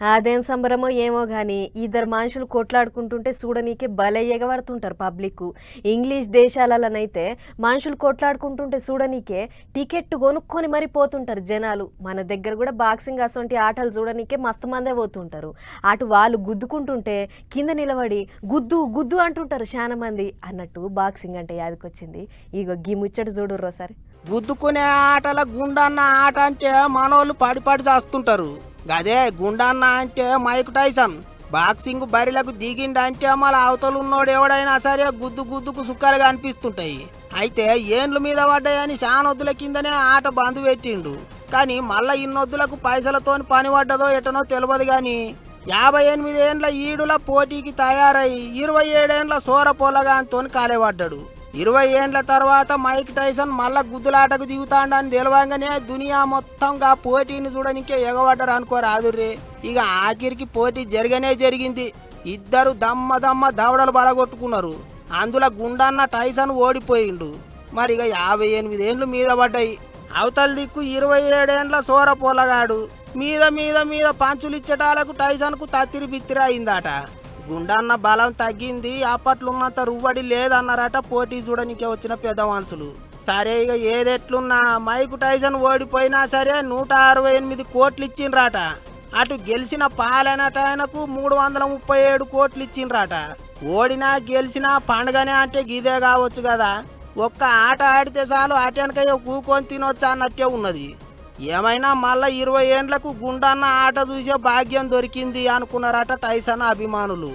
అదేం సంబరమో ఏమో కానీ ఇద్దరు మనుషులు కొట్లాడుకుంటుంటే చూడనీకే భలే ఎగబడుతుంటారు పబ్లిక్ ఇంగ్లీష్ దేశాలలోనైతే మనుషులు కొట్లాడుకుంటుంటే చూడనీకే టికెట్ కొనుక్కొని మరీ పోతుంటారు జనాలు. మన దగ్గర కూడా బాక్సింగ్ అసొంటి ఆటలు చూడనీకే మస్తు మందే పోతుంటారు. అటు వాళ్ళు గుద్దుకుంటుంటే కింద నిలబడి గుద్దు గుద్దు అంటుంటారు చాలా మంది అన్నట్టు బాక్సింగ్ అంటే యాదకొచ్చింది. ఇగో గీ ముచ్చట చూడుర్రో సరే. గుద్దుకునే ఆటల గుండన్న ఆట అంటే మనోళ్ళు పడి చేస్తుంటారు. గదే గుండన్న అంటే మైక్ టైసన్. బాక్సింగ్ బరిలకు దిగిండంటే మళ్ళీ అవతలు ఉన్నోడు ఎవడైనా సరే గుద్దు గుద్దుకు సుక్కలుగా అనిపిస్తుంటాయి. అయితే ఏండ్ల మీద పడ్డాయని శానొద్దుల కిందనే ఆట బంద్ పెట్టిండు. కానీ మళ్ళా ఇన్నొద్దులకు పైసలతోని పని పడ్డదో ఎటనో తెలియదు కానీ యాభై ఎనిమిది ఏండ్ల ఈడుల పోటీకి తయారై ఇరవై ఏడేండ్ల సోర పొలగాంతో కాలేపడ్డాడు ఇరవై ఏండ్ల తర్వాత మైక్ టైసన్ మళ్ళా గుద్దులాటకు దిగుతాడని తెలియంగానే దునియా మొత్తంగా పోటీని చూడనికే ఎగబడ్డారు అనుకోరాదుర్రే ఇక ఆఖరికి పోటీ జరగనే జరిగింది. ఇద్దరు దమ్మ దమ్మ దవడలు బలగొట్టుకున్నారు. అందులో గుండన్న టైసన్ ఓడిపోయిండు. మరి ఇక యాభై ఎనిమిది ఏండ్లు మీద పడ్డాయి. అవతల దిక్కు ఇరవై ఏడేండ్ల సోర పొలగాడు మీద మీద మీద పంచులు ఇచ్చటాలకు టైసన్కు తత్తిరి బిత్తిరి అయిందట. గుండన్న బలం తగ్గింది అప్పట్లున్నంత రువ్వడి లేదన్నారట పోటీ చూడనికే వచ్చిన పెద్ద మనుషులు. సరే ఇక ఏదెట్లున్నా మైకు టైసన్ ఓడిపోయినా సరే నూట అరవై ఎనిమిది కోట్లు ఇచ్చిండ్రాట. అటు గెలిచిన పాలనట ఆయనకు మూడు వందల ముప్పై ఏడు కోట్లు ఇచ్చిండ్రాట. ఓడినా గెలిచినా పండుగనే అంటే గిదే కావచ్చు కదా. ఒక్క ఆట ఆడితే చాలు అటెనకయ్య కూకొని తినొచ్చా అన్నట్టే ఉన్నది. ఏమైనా మళ్ళా ఇరవై ఏండ్లకు గుండన్న ఆట చూసే భాగ్యం దొరికింది అనుకున్నారట టైసన్ అభిమానులు.